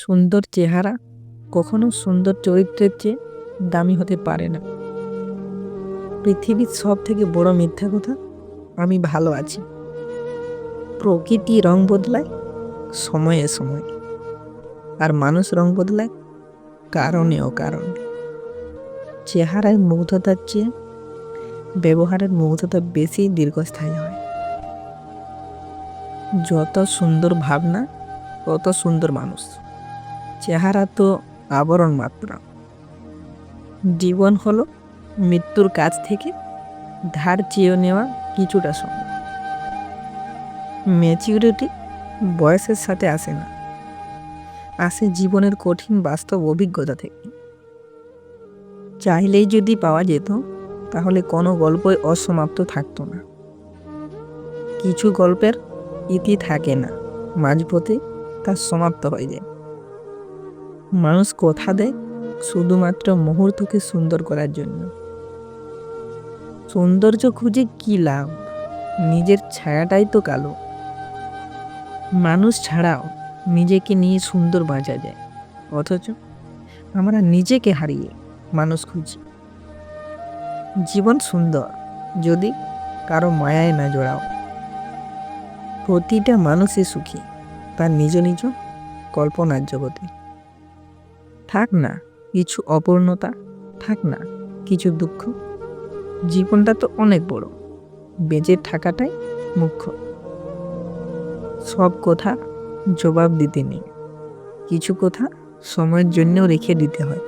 সুন্দর চেহারা, কখনো সুন্দর চরিত্রের চেয়ে দামি হতে পারে না। পৃথিবীর সব থেকে বড় মিথ্যা কথা, আমি ভালো আছি। প্রকৃতি রং বদলায় সময়ে সময়ে, আর মানুষ রং বদলায় কারণে। অকারণে চেহারায় মুগ্ধতার চেয়ে ব্যবহারের মুগ্ধতা বেশি দীর্ঘস্থায়ী হয়। যত সুন্দর ভাবনা, তত সুন্দর মানুষ। চেহারা তো আবরণ মাত্র। জীবন হলো মৃত্যুর কাছ থেকে ধার চেয়ে নেওয়া কিছুটা সময়। ম্যাচিউরিটি বয়সের সাথে আসে না। আসে জীবনের কঠিন বাস্তব অভিজ্ঞতা থেকে। চাইলেই যদি পাওয়া যেত, তাহলে কোনো গল্পই অসমাপ্ত থাকতো না। কিছু গল্পের ইতি থাকে না, মাঝপথে তা সমাপ্ত হয়ে যায়। মানুষ কথা দেয় শুধুমাত্র মুহূর্তকে সুন্দর করার জন্য। সৌন্দর্য খুঁজে কি লাভ? নিজের ছায়াটাই তো কালো। মানুষ ছাড়াও নিজেকে নিয়ে সুন্দর বাঁচা যায়। অথচ আমরা নিজেকে হারিয়ে মানুষ খুঁজি। জীবন সুন্দর যদি কারও মায়ায় না জড়াও। প্রতিটা মানুষই সুখী, তার নিজ নিজ কল্পনার জগতে। থাক না, কিছু অপূর্ণতা, থাক না, কিছু দুঃখ। জীবনটা তো অনেক বড়, বেঁচে থাকাটাই মুখ্য। সব কথা জবাব দিতে নেই। কিছু কথা সময়ের জন্যও রেখে দিতে হয়।